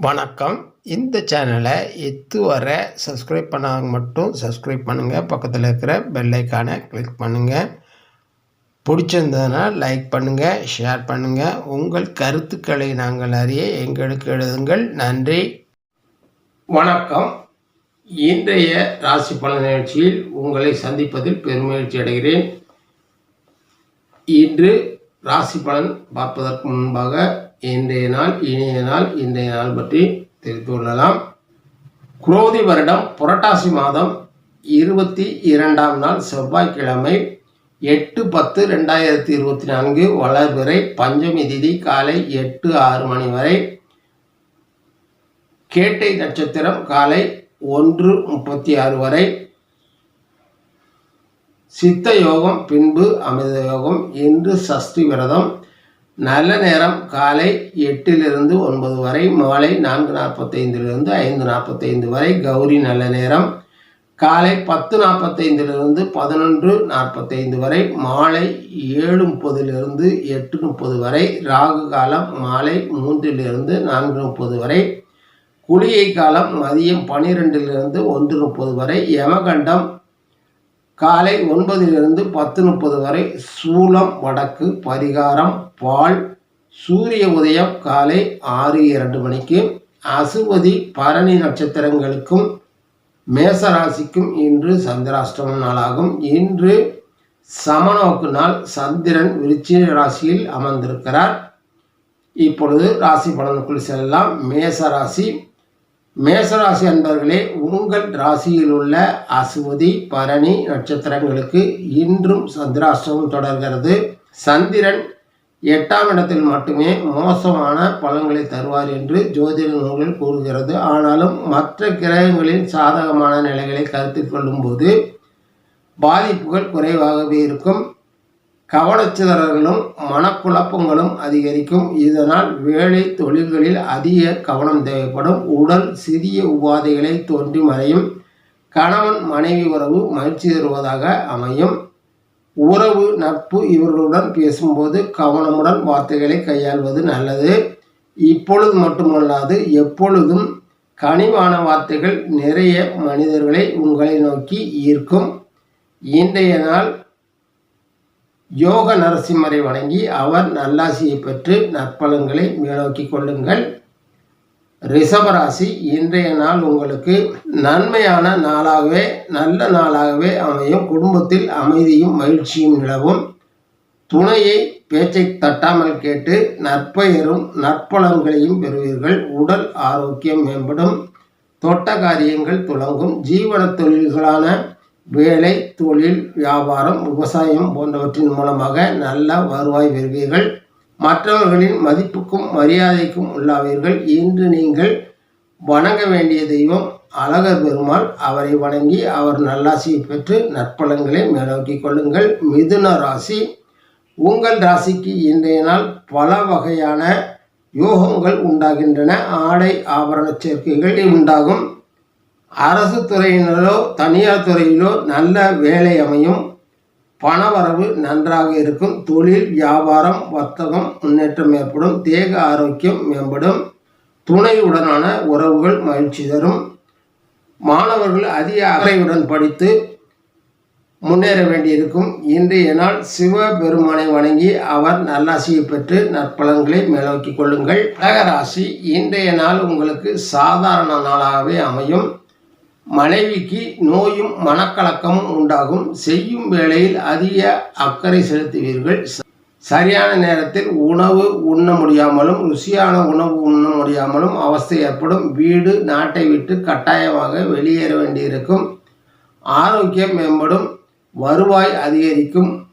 வணக்கம். இந்த சேனலை இதுவரை சப்ஸ்கிரைப் பண்ணாங்க மட்டும் சப்ஸ்கிரைப் பண்ணுங்கள் பக்கத்தில் இருக்கிற பெல்லைக்கானை கிளிக் பண்ணுங்கள் பிடிச்சிருந்ததுன்னா லைக் பண்ணுங்கள் ஷேர் பண்ணுங்கள் உங்கள் கருத்துக்களை நாங்கள் அறிய எங்களுக்கு எழுதுங்கள். நன்றி. வணக்கம். இன்றைய ராசி பலன் நிகழ்ச்சியில் உங்களை சந்திப்பதில் பெருமகிழ்ச்சி அடைகிறேன். இன்று ராசி பலன் பார்ப்பதற்கு முன்பாக இன்றைய நாள் இனிய நாள் இன்றைய நாள் பற்றி தெரிந்து கொள்ளலாம். குரோதி வருடம் புரட்டாசி மாதம் இருபத்தி இரண்டாம் நாள் செவ்வாய்க்கிழமை எட்டு பத்து ரெண்டாயிரத்தி இருபத்தி நான்கு வளர்பிறை பஞ்சமி திதி காலை எட்டு ஆறு மணி வரை கேட்டை நட்சத்திரம் காலை ஒன்று முப்பத்தி ஆறு வரை சித்த யோகம் பின்பு அமிர்த யோகம் இன்று சஷ்டி விரதம் நல்ல நேரம். காலை எட்டிலிருந்து ஒன்பது வரை மாலை நான்கு நாற்பத்தைந்திலிருந்து ஐந்து நாற்பத்தைந்து வரை கௌரி நல்ல நேரம். காலை பத்து நாற்பத்தைந்திலிருந்து பதினொன்று நாற்பத்தைந்து வரை மாலை ஏழு முப்பதிலிருந்து எட்டு முப்பது வரை ராகு காலம் மாலை மூன்றிலிருந்து நான்கு முப்பது வரை குளிகை காலம் மதியம் பனிரெண்டிலிருந்து ஒன்று முப்பது வரை யமகண்டம் காலை ஒன்பதிலிருந்து பத்து முப்பது வரை சூலம் வடக்கு பரிகாரம் பால் சூரிய உதயம் காலை ஆறு இரண்டு மணிக்கு. அசுவதி பரணி நட்சத்திரங்களுக்கும் மேசராசிக்கும் இன்று சந்திராஷ்டம நாளாகும். இன்று சமநோக்கு நாள். சந்திரன் விருச்சிக ராசியில் அமர்ந்திருக்கிறார். இப்பொழுது ராசி பலனுக்குள் செல்லலாம். மேச ராசி மேசராசி அன்பர்களே உங்கள் ராசியில் உள்ள அசுவதி பரணி நட்சத்திரங்களுக்கு இன்றும் சந்திராஷ்டமம் தொடர்கிறது. சந்திரன் எட்டாம் இடத்தில் மட்டுமே மோசமான பலன்களை தருவார் என்று ஜோதிட நூல்கள் கூறுகிறது. ஆனாலும் மற்ற கிரகங்களின் சாதகமான நிலைகளை கருத்தில் கொள்ளும்போது பாதிப்புகள் குறைவாகவே இருக்கும். கவனச்சிதறல்களும் மனக்குழப்பங்களும் அதிகரிக்கும். இதனால் வேலை தொழில்களில் அதிக கவனம் தேவைப்படும். உடல் சிறிய உபாதைகளை தோன்றி மறையும். கணவன் மனைவி உறவு மகிழ்ச்சி தருவதாக அமையும். உறவு நட்பு இவர்களுடன் பேசும்போது கவனமுடன் வார்த்தைகளை கையாள்வது நல்லது. இப்பொழுது மட்டுமல்லாது எப்பொழுதும் கனிவான வார்த்தைகள் நிறைய மனிதர்களை உங்களை நோக்கி ஈர்க்கும். இன்றைய நாள் யோக நரசிம்மரை வணங்கி அவர் நல்லாசியை பெற்று நற்பலன்களை மேலோக்கி கொள்ளுங்கள். ரிஷபராசி இன்றைய நாள் உங்களுக்கு நன்மையான நாளாகவே நல்ல நாளாகவே அமையும். குடும்பத்தில் அமைதியும் மகிழ்ச்சியும் நிலவும். துணையை பேச்சை தட்டாமல் கேட்டு நற்பெயரும் நற்பலன்களையும் பெறுவீர்கள். உடல் ஆரோக்கியம் மேம்படும். தொட்ட காரியங்கள் துளங்கும். ஜீவன தொழில்களான வேலை தொழில் வியாபாரம் விவசாயம் போன்றவற்றின் மூலமாக நல்ல வருவாய் பெறுவீர்கள். மற்றவர்களின் மதிப்புக்கும் மரியாதைக்கும் உள்ளாவீர்கள். இன்று நீங்கள் வணங்க வேண்டிய தெய்வம் அழகர் பெருமாள். அவரை வணங்கி அவர் நல்லாசியை பெற்று நற்பலன்களை மேலோக்கிக் கொள்ளுங்கள். மிதுன ராசி. உங்கள் ராசிக்கு இன்றைய நாள் பல வகையான யோகங்கள் உண்டாகின்றன. ஆடை ஆபரண சேர்க்கைகள் உண்டாகும். அரசு துறையினரோ தனியார் துறையிலோ நல்ல வேலை அமையும். பணவரவு நன்றாக இருக்கும். தொழில் வியாபாரம் வர்த்தகம் முன்னேற்றம் ஏற்படும். தேக ஆரோக்கியம் மேம்படும். துணையுடனான உறவுகள் மகிழ்ச்சி தரும். மாணவர்கள் அதிக அக்கறையுடன் படித்து முன்னேற வேண்டியிருக்கும். இன்றைய நாள் சிவபெருமானை வணங்கி அவர் நல்லாசியை பெற்று நற்பலன்களை மேலோக்கிக் கொள்ளுங்கள். கடகராசி இன்றைய நாள் உங்களுக்கு சாதாரண நாளாகவே அமையும். மனைவிக்கு நோயும் மனக்கலக்கமும் உண்டாகும். செய்யும் வேளையில் அதிக அக்கறை செலுத்துவீர்கள். சரியான நேரத்தில் உணவு உண்ண முடியாமலும் ருசியான உணவு உண்ண முடியாமலும் அவஸ்தை ஏற்படும். வீடு நாட்டை விட்டு கட்டாயமாக வெளியேற வேண்டியிருக்கும். ஆரோக்கியம் மேம்படும். வருவாய் அதிகரிக்கும்.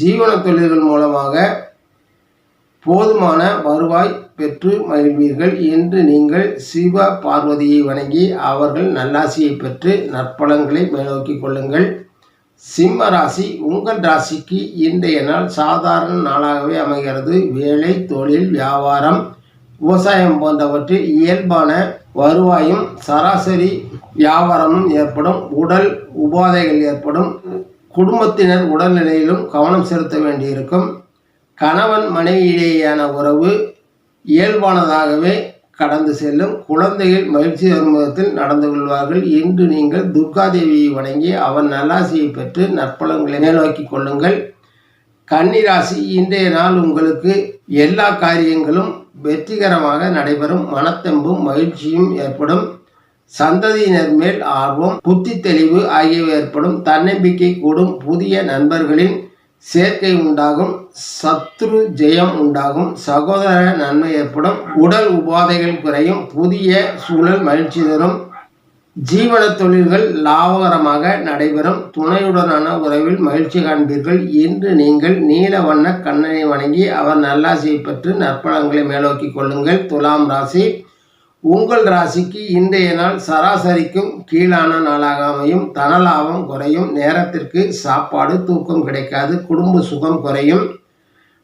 ஜீவன தொழில்கள் மூலமாக போதுமான வருவாய் பெற்று மகிழ்வீர்கள் என்று நீங்கள் சிவ பார்வதியை வணங்கி அவர்கள் நல்லாசியை பெற்று நற்பலன்களை மேலோக்கி கொள்ளுங்கள். சிம்ம ராசி உங்கள் ராசிக்கு இன்றைய நாள் சாதாரண நாளாகவே அமைகிறது. வேலை தொழில் வியாபாரம் விவசாயம் போன்றவற்றில் இயல்பான வருவாயும் சராசரி வியாபாரமும் ஏற்படும். உடல் உபாதைகள் ஏற்படும். குடும்பத்தினர் உடல்நிலையிலும் கவனம் செலுத்த வேண்டியிருக்கும். கணவன் மனைவியிடையேயான உறவு இயல்பானதாகவே கடந்து செல்லும் குழந்தைகள் மகிழ்ச்சி தருமுகத்தில் நடந்து கொள்வார்கள். இன்று நீங்கள் துர்காதேவியை வணங்கி அவன் நல்லாசியை பெற்று நற்பலன்களை மேலோக்கி கொள்ளுங்கள். கன்னிராசி இன்றைய நாள் உங்களுக்கு எல்லா காரியங்களும் வெற்றிகரமாக நடைபெறும். மனத்தெம்பும் மகிழ்ச்சியும் ஏற்படும். சந்ததியினர் மேல் ஆர்வம் புத்தி தெளிவு ஆகியவை ஏற்படும். தன்னம்பிக்கை கூடும். புதிய நண்பர்களின் சேர்க்கை உண்டாகும் சத்ரு ஜெயம் உண்டாகும் சகோதர நன்மை ஏற்படும் உடல் உபாதைகள் குறையும் புதிய சூழல் மகிழ்ச்சி தரும் ஜீவன தொழில்கள் லாபகரமாக நடைபெறும் துணையுடனான உறவில் மகிழ்ச்சி காண்பீர்கள். இன்று நீங்கள் நீல வண்ண கண்ணனை வணங்கி அவர் நல்லாசியை பெற்று நற்பலங்களை மேலோக்கி கொள்ளுங்கள். துலாம் ராசி உங்கள் ராசிக்கு இன்றைய நாள் சராசரிக்கும் கீழான நாளாக அமையும். தனலாபம் குறையும். நேரத்திற்கு சாப்பாடு தூக்கம் கிடைக்காது. குடும்ப சுகம் குறையும்.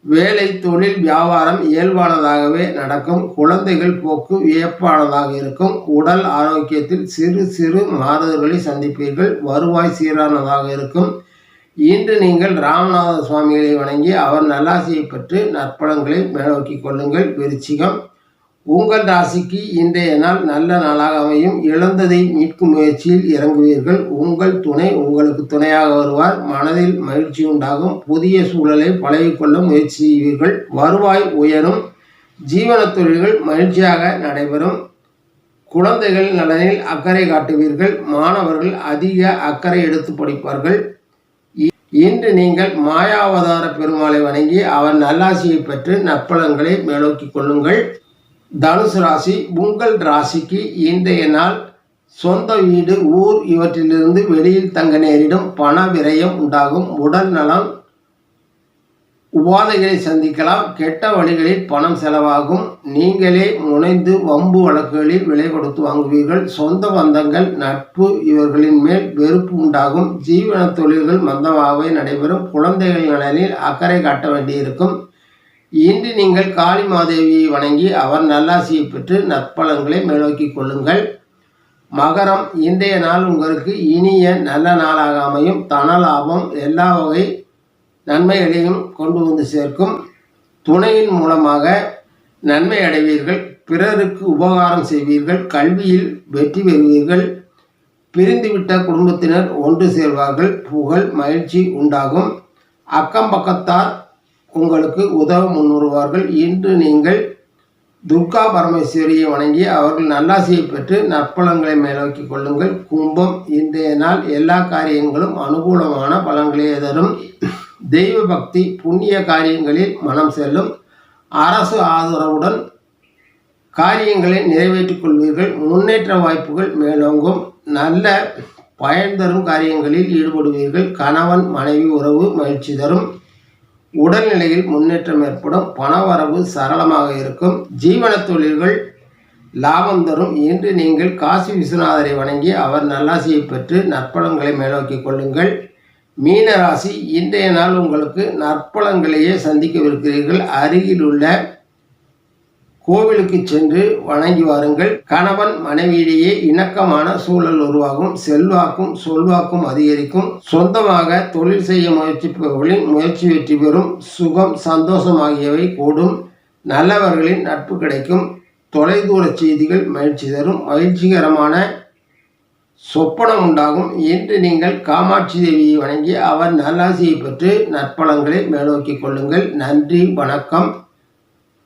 வேலை தொழில் வியாபாரம் இயல்பானதாகவே நடக்கும். குழந்தைகள் போக்கு வியப்பானதாக இருக்கும். உடல் ஆரோக்கியத்தில் சிறு சிறு மாறுதல்களை சந்திப்பீர்கள். வருவாய் சீரானதாக இருக்கும். இன்று நீங்கள் ராமநாத சுவாமிகளை வணங்கி அவர் நல்லாசியை பெற்று நற்பலங்களை மேலோக்கி கொள்ளுங்கள். விருச்சிகம். உங்கள் ராசிக்கு இன்றைய நாள் நல்ல நாளாக அமையும். இழந்ததை மீட்கும் முயற்சியில் இறங்குவீர்கள். உங்கள் துணை உங்களுக்கு துணையாக வருவார். மனதில் மகிழ்ச்சி உண்டாகும். புதிய சூழலை பழகிக்கொள்ள முயற்சி செய்வீர்கள். வருவாய் உயரும். ஜீவன தொழில்கள் மகிழ்ச்சியாக நடைபெறும். குழந்தைகள் நலனில் அக்கறை காட்டுவீர்கள். மாணவர்கள் அதிக அக்கறை எடுத்து படிப்பார்கள். இன்று நீங்கள் மாயாவதார பெருமாளை வணங்கி அவர் நல்லாசியை பெற்று நற்பலன்களை மேலோக்கி கொள்ளுங்கள். தனுசு ராசி உங்கள் ராசிக்கு இன்றைய நாள் சொந்த வீடு ஊர் இவற்றிலிருந்து வெளியில் தங்க நேரிடும் பண விரயம் உண்டாகும். உடல் நலம் உபாதைகளை சந்திக்கலாம். கெட்ட வழிகளில் பணம் செலவாகும். நீங்களே முனைந்து வம்பு வழக்குகளில் விலை கொடுத்து வாங்குவீர்கள். சொந்த பந்தங்கள் நட்பு இவர்களின் மேல் வெறுப்பு உண்டாகும். ஜீவன தொழில்கள் மந்தமாகவே நடைபெறும். குழந்தைகள் நலனில் அக்கறை காட்ட வேண்டியிருக்கும். இன்று நீங்கள் காளி மாதேவியை வணங்கி அவர் நல்லாசியை பெற்று நற்பலன்களை மேலோக்கி கொள்ளுங்கள். மகரம் இன்றைய நாள் உங்களுக்கு இனிய நல்ல நாளாக அமையும் தன லாபம் எல்லா வகை நன்மைகளையும் கொண்டு வந்து சேர்க்கும். துணையின் மூலமாக நன்மை அடைவீர்கள் பிறருக்கு உபகாரம் செய்வீர்கள் கல்வியில் வெற்றி பெறுவீர்கள். பிரிந்துவிட்ட குடும்பத்தினர் ஒன்று சேர்வார்கள் புகழ் மகிழ்ச்சி உண்டாகும். அக்கம் பக்கத்தார் உங்களுக்கு உதவ முன்வருவார்கள். இன்று நீங்கள் துர்கா பரமேஸ்வரியை வணங்கி அவர்கள் நல்லாசியை பெற்று நற்பலன்களை மேலோக்கி கொள்ளுங்கள். கும்பம் இன்றைய நாள் எல்லா காரியங்களும் அனுகூலமான பலன்களே தரும். தெய்வ பக்தி புண்ணிய காரியங்களில் மனம் செல்லும். அரசு ஆதரவுடன் காரியங்களை நிறைவேற்றிக் கொள்வீர்கள். முன்னேற்ற வாய்ப்புகள் மேலோங்கும். நல்ல பயன் தரும் காரியங்களில் ஈடுபடுவீர்கள். கணவன் மனைவி உறவு மகிழ்ச்சி தரும். உடல்நிலையில் முன்னேற்றம் ஏற்படும் பணவரவு சரளமாக இருக்கும் ஜீவன தொழில்கள் லாபம் தரும் இன்று நீங்கள் காசி விஸ்வநாதரை வணங்கி அவர் நல்லாசியை பெற்று நற்பலன்களை மேலோக்கி கொள்ளுங்கள். மீனராசி இன்றைய நாள் உங்களுக்கு நற்பலன்களையே சந்திக்கவிருக்கிறீர்கள். அருகில் உள்ள கோவிலுக்கு சென்று வணங்கி வாருங்கள். கணவன் மனைவியிடையே இணக்கமான சூழல் உருவாகும். செல்வாக்கும் சொல்வாக்கும் அதிகரிக்கும். சொந்தமாக தொழில் செய்ய முயற்சிப்பவர்களின் முயற்சி வெற்றி பெறும். சுகம் சந்தோஷம் ஆகியவை கூடும். நல்லவர்களின் நட்பு கிடைக்கும். தொலைதூர செய்திகள் மகிழ்ச்சி தரும். மகிழ்ச்சிகரமான சொப்பனம் உண்டாகும். இன்று நீங்கள் காமாட்சி தேவியை வணங்கி அவர் நல்லாசியை பெற்று நற்பலங்களை மேலோக்கிக் கொள்ளுங்கள். நன்றி வணக்கம்.